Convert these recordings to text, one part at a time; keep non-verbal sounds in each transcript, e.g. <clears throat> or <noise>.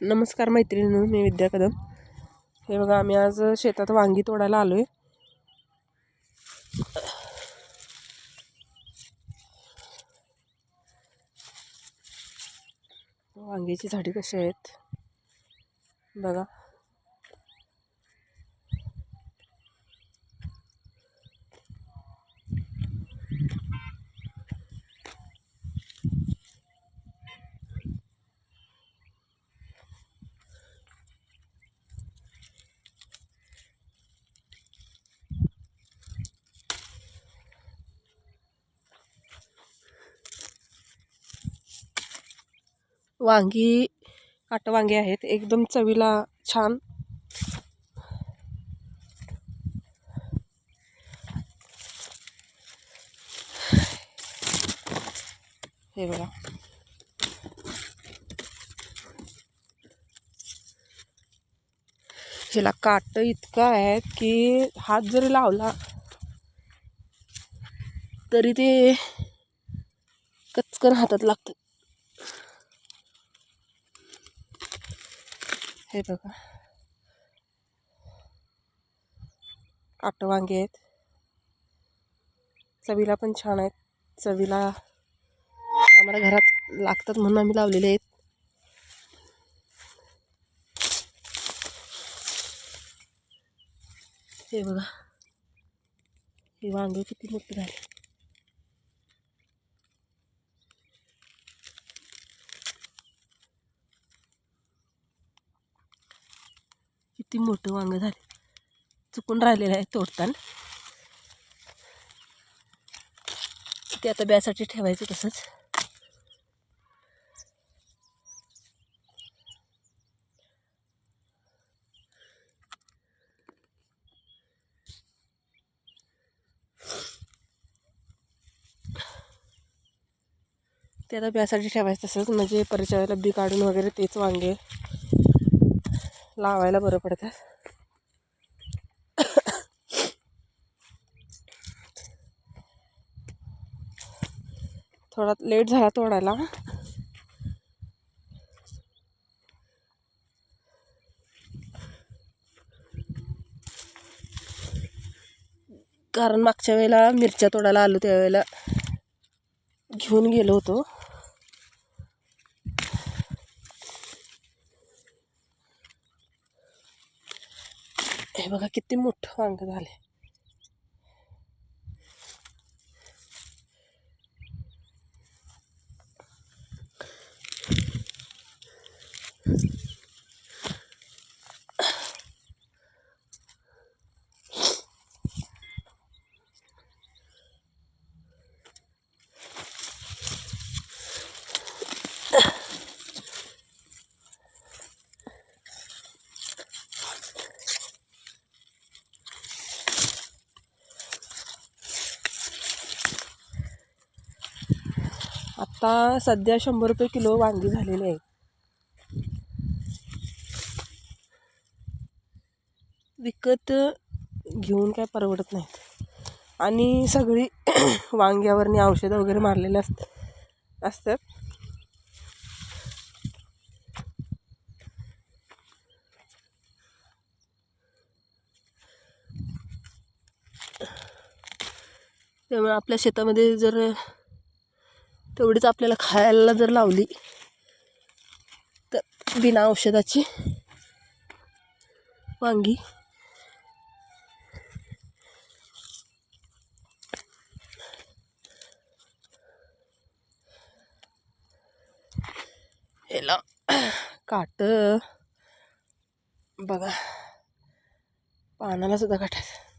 नमस्कार मैत्रिणी मी विद्या कदम. हे बघा आम्ही आज शेतात वांगी तोडायला आलो आहे वांग्याची झाडी कशी आहेत? बघा. वांगी वांगे आहेत. एकदम चवीला छान. हे बघा. ह्याला काट इतकं आहे की हात जरी लावला तरी ते कचकन हातात लागतं हे बघा. काट वांगे आहेत. चवीला पण छान आहेत. चवीला आम्हाला घरात लागतात म्हणून आम्ही लावलेले आहेत. हे बघा. हे वांगे किती मोठे झाले. किती मोठं वांगं झाले. चुकून राहिलेलं आहे तोडताना. ते आता ब्यासाठी ठेवायचं तसंच. ते आता ब्यासाठी ठेवायचं तसंच म्हणजे परच्या वेळेला बी काढून वगैरे तेच वांगे लावायला बरं पडतं थोडा लेट झाला तोडायला. कारण मागच्या वेळेला मिरच्या तोडायला आलो त्यावेळेला घेऊन गेलो होतो. बघा किती मोठं वांग झाले आता सध्या शंभर रुपये किलो वांगी झालेली आहे. विकत घेऊन काय परवडत नाहीत आणि सगळी <clears throat> वांग्यावरनी औषधं वगैरे मारलेले असत असतात. त्यामुळे आपल्या शेतामध्ये जर तेवढीच आपल्याला खायला जर लावली तर बिना औषधाची वांगी. याला काट. बघा पानाला सुद्धा काटायचं.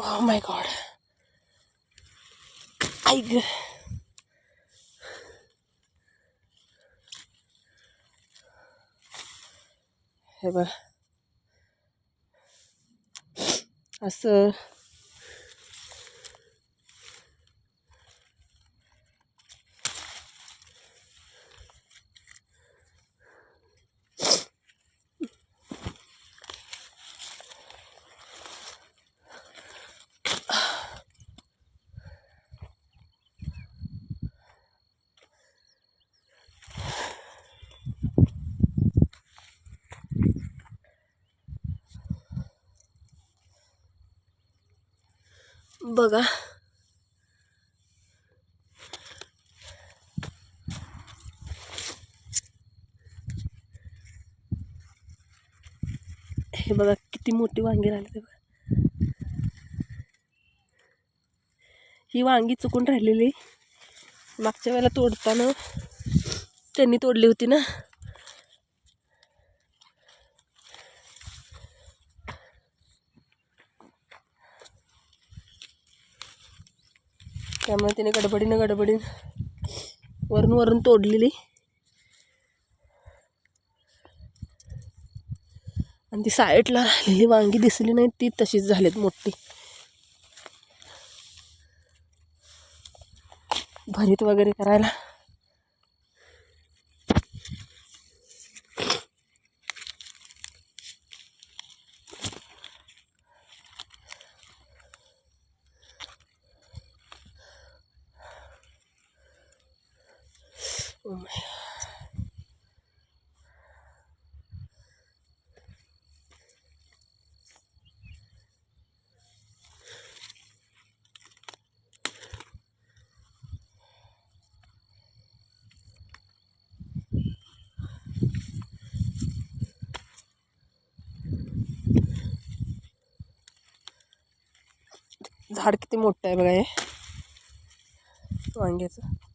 Oh my god. ऐक हे बघ असं बघा. हे बघा किती मोठी वांगी राहिली बघा. ही वांगी चुकून राहिलेली. मागच्या वेळेला तोडताना त्यांनी तोडली होती ना. त्यामुळे तिने गडबडीनं गडबडीनं वरून वरून तोडलेली. आणि ती साईडला राहिलेली वांगी दिसली नाही ती तशीच झालीत मोठी. भरीत वगैरे करायला. Oh my झाड किती मोठं आहे बघा हे. वांग्याचं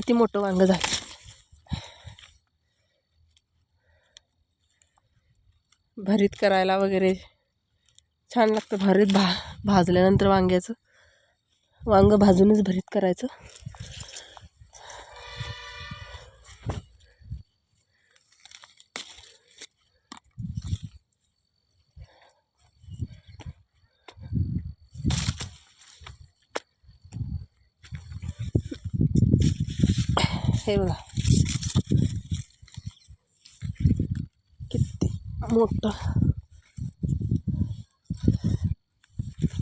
किती मोठं वांग झालं. भरीत करायला वगैरे छान लागतं. भरीत भा भाजल्यानंतर वांग्याचं. वांग भाजूनच भरीत करायचं. हे बघा किती मोठं.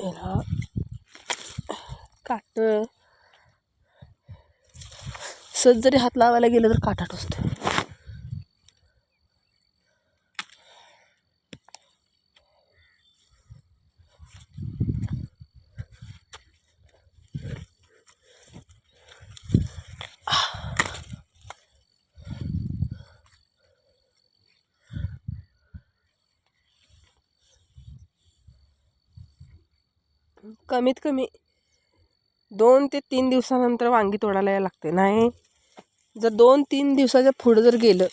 याला काट. सहज जरी हात लावायला गेलं तर काटा टोचतो कमीत कमी दोन ते तीन दिवसानंतर वांगी तोडायला यायला लागते. नाही जर दोन तीन दिवसाच्या पुढं जर गेलं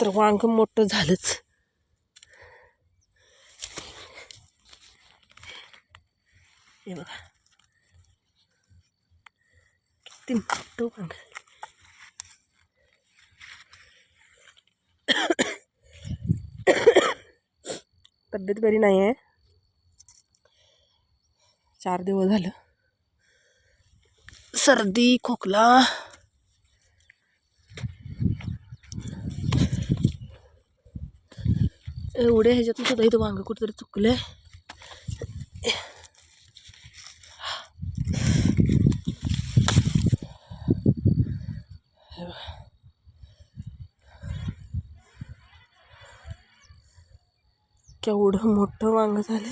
तर वांग मोठं झालंच. हे बघा. किती मोठं वांग. तब्येत बरी नाही आहे. चार दिवस झालं. सर्दी खोकला. एवढे ह्याच्यातून सुद्धा इथं वांग कुठेतरी आहे केवढं मोठं वांग झालं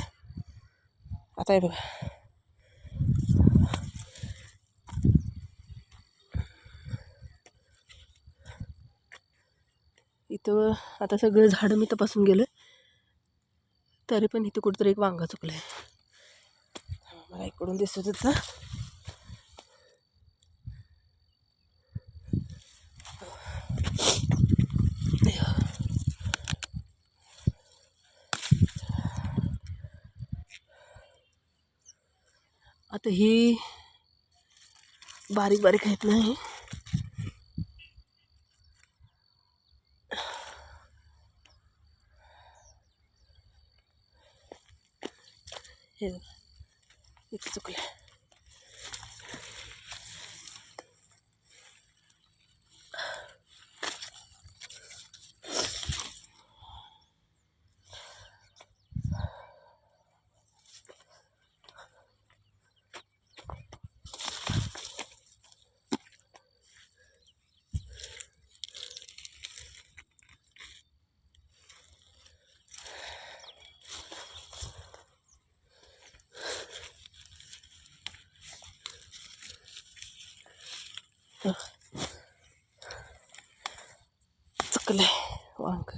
आता हे बघा. इथं आता सगळं झाडं मी तपासून गेलं तरी पण इथं कुठंतरी एक वांगा चुकलं आहे मला इकडून दिसत होतं. आता ही बारीक बारीक आहेत नाही हे. चुकलं. चुकलंय वांग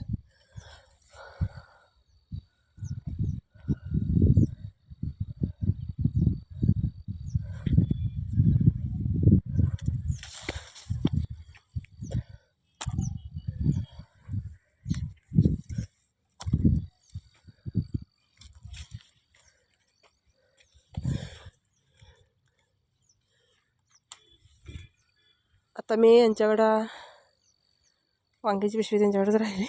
आत्ता मी यांच्याकडं वांग्याची पिशवी त्यांच्याकडेच राहिली.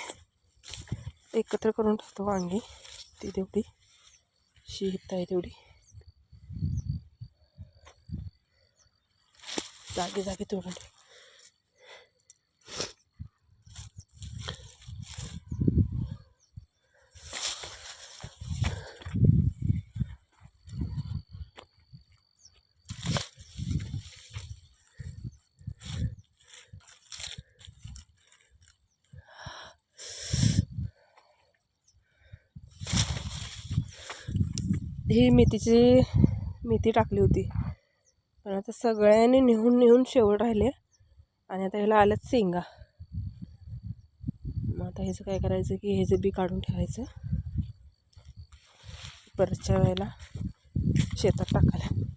एकत्र करून ठेवतो वांगी. ती तेवढी. शिहित आहे तेवढी. जागी जागी तोडून ठेव. ही मेथीची मेथी टाकली होती. पण आता सगळ्यांनी नेहून नेहून शेवट राहिले आणि आता ह्याला आल्यात शेंगा. मग आता ह्याचं काय करायचं की ह्याचं बी काढून ठेवायचं. परतच्या वेळेला शेतात टाकायला.